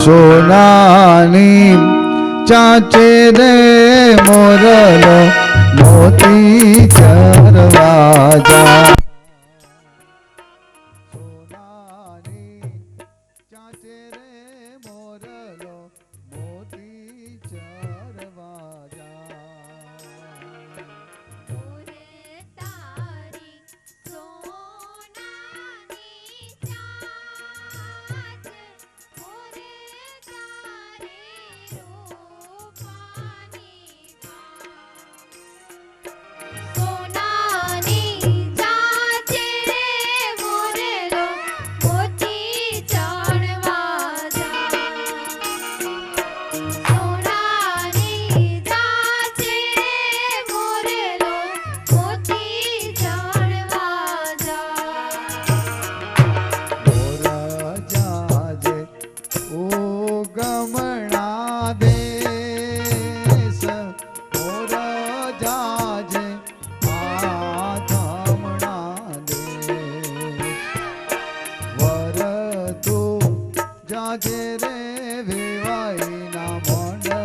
સોનાની ચાચે રે મોરલ મોતી ચરવા જા રે વેવાઈ ના મોડ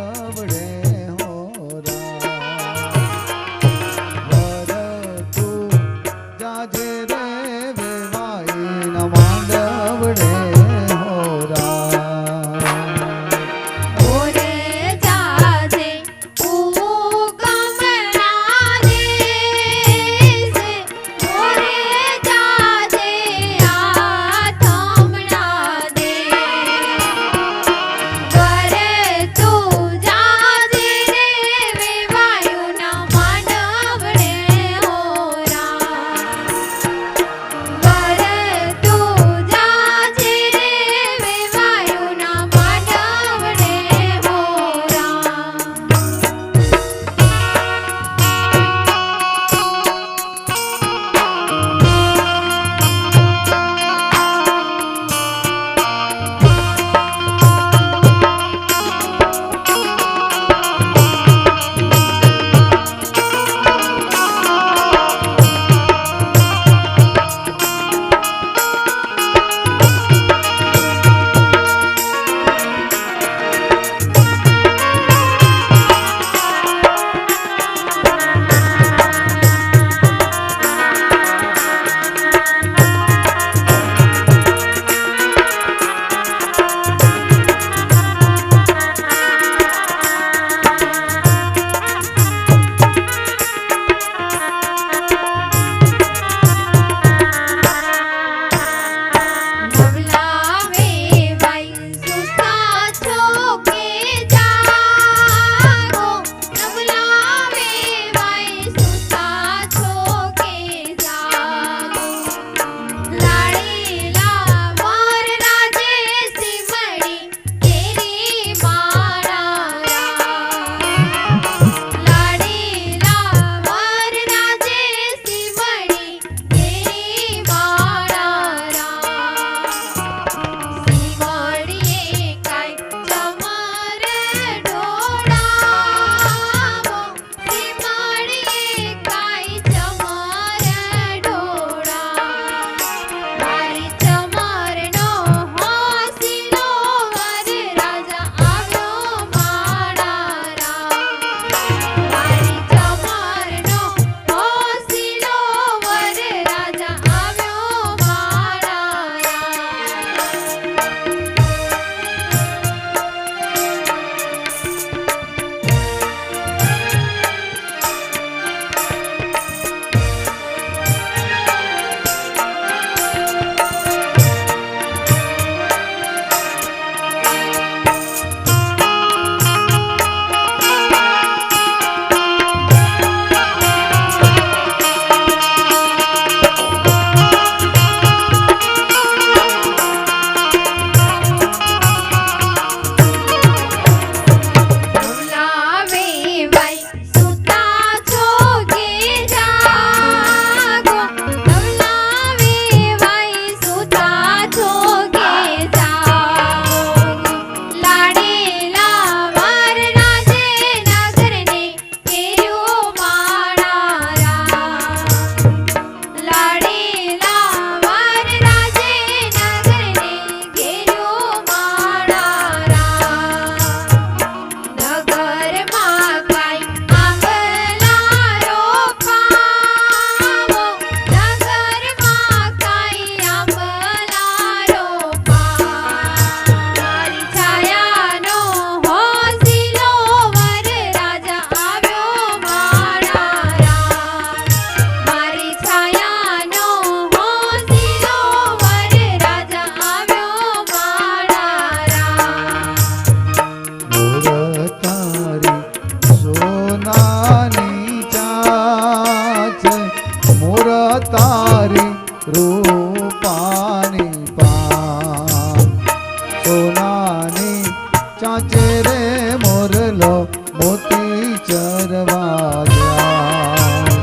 મોતી ચરવા જાય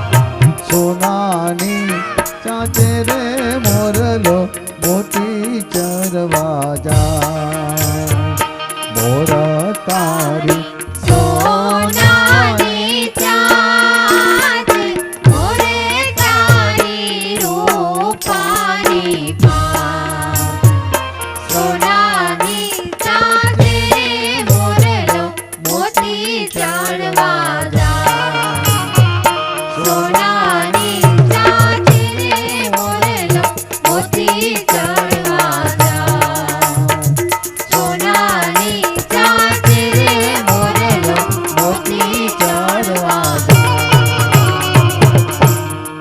સોનાની ચાચે રે મોરલો મોતી ચરવા જાય મોર તારી